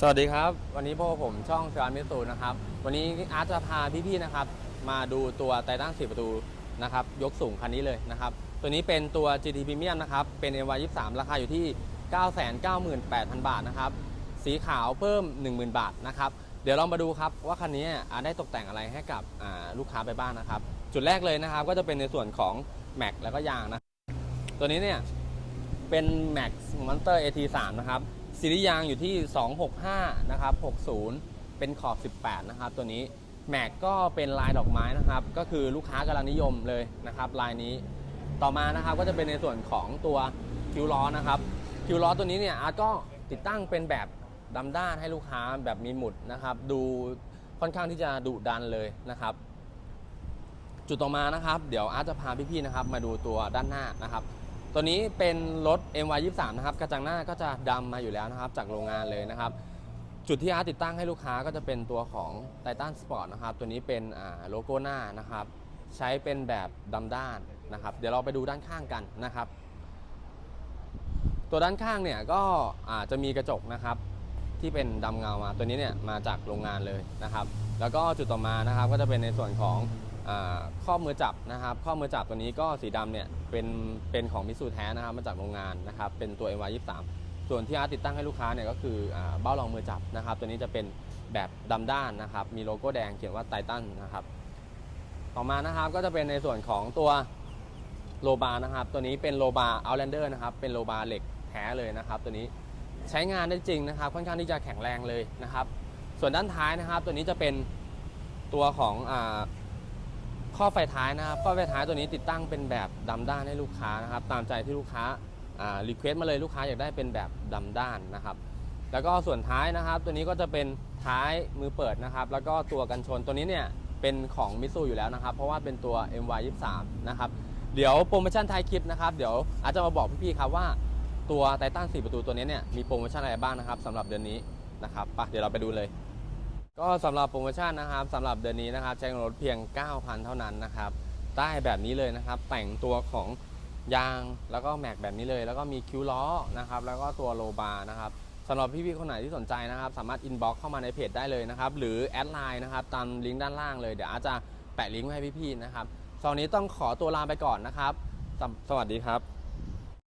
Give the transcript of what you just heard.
สวัสดีครับ วันนี้พวกผมช่องเซอร์มิสูนะครับ วันนี้อาร์ตจะพาพี่ๆนะครับ มาดูตัวไททัน4ประตูนะครับ ยกสูงคันนี้เลยนะครับ ตัวนี้เป็นตัว GT Premium นะครับ เป็น NY 23 ราคาอยู่ที่ 998,000 บาทนะครับ สีขาวเพิ่ม 10,000 บาทนะครับ เดี๋ยวเรามาดูครับว่าคันนี้อาร์ตได้ตกแต่งอะไรให้กับลูกค้าไปบ้างนะครับ จุดแรกเลยนะครับ ก็จะเป็นในส่วนของแม็กแล้วก็ยางนะ ตัวนี้เนี่ยเป็น Max Monster AT3 นะครับ ซีรีส์ยางอยู่ที่ 265 นะครับ 60 เป็นขอบ 18 นะครับ ตัวนี้แม็กก็เป็นลายดอกไม้นะครับ ก็คือลูกค้ากำลังนิยมเลยนะครับ ลายนี้ต่อมานะครับก็จะเป็นในส่วนของตัวคิวล้อนะครับคิวล้อตัวนี้เนี่ยอาร์ตก็ติดตั้งเป็นแบบดำด้านให้ลูกค้าแบบมีหมุดนะครับ ดูค่อนข้างที่จะดุดันเลยนะครับ จุดต่อมานะครับ เดี๋ยวอาร์ตจะพาพี่ๆนะครับ มาดูตัวด้านหน้านะครับ ตัวนี้เป็นรถ MY23 นะครับกระจังหน้าก็จะดำมาอยู่แล้วนะครับ จากโรงงานเลยนะครับ จุดที่อาร์ติดตั้งให้ลูกค้าก็จะเป็นตัวของ Titan Sport นะครับ ตัวนี้เป็นโลโก้หน้านะครับ ใช้เป็นแบบดำด้านนะครับ เดี๋ยวเราไปดูด้านข้างกันนะครับ ตัวด้านข้างเนี่ยก็จะมีกระจกนะครับที่เป็นดำเงามาตัวนี้เนี่ยมาจากโรงงานเลยนะครับ แล้วก็จุดต่อมานะครับก็จะเป็นในส่วนของ ข้อมือจับนะครับ ข้อมือจับตัวนี้ก็สีดำเนี่ยเป็นเป็นของมิสูแท้นะครับ มาจากโรงงานนะครับ เป็นตัว MY23 ส่วนที่อาร์ตติดตั้งให้ลูกค้าเนี่ยก็คืออเบ้ารองมือจับนะครับ ตัวนี้จะเป็นแบบดำด้านนะครับ มีโลโก้แดงเขียนว่าไททันนะครับ ต่อมานะครับก็จะเป็นในส่วนของตัวโลบาร์นะครับ ตัวนี้เป็นโลบาร์เอาแลนเดอร์นะครับ เป็นโลบาร์เหล็กแท้เลยนะครับ ตัวนี้ใช้งานได้จริงนะครับ ค่อนข้างที่จะแข็งแรงเลยนะครับ ส่วนด้านท้ายนะครับ ตัวนี้จะเป็นตัวของอา ข้อไฟท้ายนะครับข้อไฟท้ายตัวนี้ติดตั้งเป็นแบบดำด้านให้ลูกค้านะครับ ตามใจที่ลูกค้ารีเควสต์มาเลยลูกค้าอยากได้เป็นแบบดำด้านนะครับ แล้วก็ส่วนท้ายนะครับ ตัวนี้ก็จะเป็นท้ายมือเปิดนะครับ แล้วก็ตัวกันชนตัวนี้เนี่ยเป็นของมิซูอยู่แล้วนะครับ เพราะว่าเป็นตัว MY23 นะครับเดี๋ยวโปรโมชั่นท้ายคลิปนะครับ เดี๋ยวอาจจะมาบอกพี่ๆครับว่าตัวไททัน4ประตูตัวนี้เนี่ยมีโปรโมชั่นอะไรบ้างนะครับสำหรับเดือนนี้นะครับไปะเดี๋ยวเราไปดูเลย ก็สำหรับโปรโมชั่นนะครับสำหรับเดือนนี้นะครับใช้งรถเพียง 9,000 เท่านั้นนะครับได้แบบนี้เลยนะครับ แต่งตัวของยางแล้วก็แม็กแบบนี้เลย แล้วก็มีคิ้วล้อนะครับ แล้วก็ตัวโลบาร์นะครับสำหรับพี่ๆคนไหนที่สนใจนะครับ สามารถอินบ็อกเข้ามาในเพจได้เลยนะครับ หรือแอดไลน์นะครับ ตามลิงก์ด้านล่างเลยเดี๋ยวอาจจะแปะลิงก์ไว้ให้พี่ๆนะครับตอนนี้ต้องขอตัวลาไปก่อนนะครับสสวัสดีครับ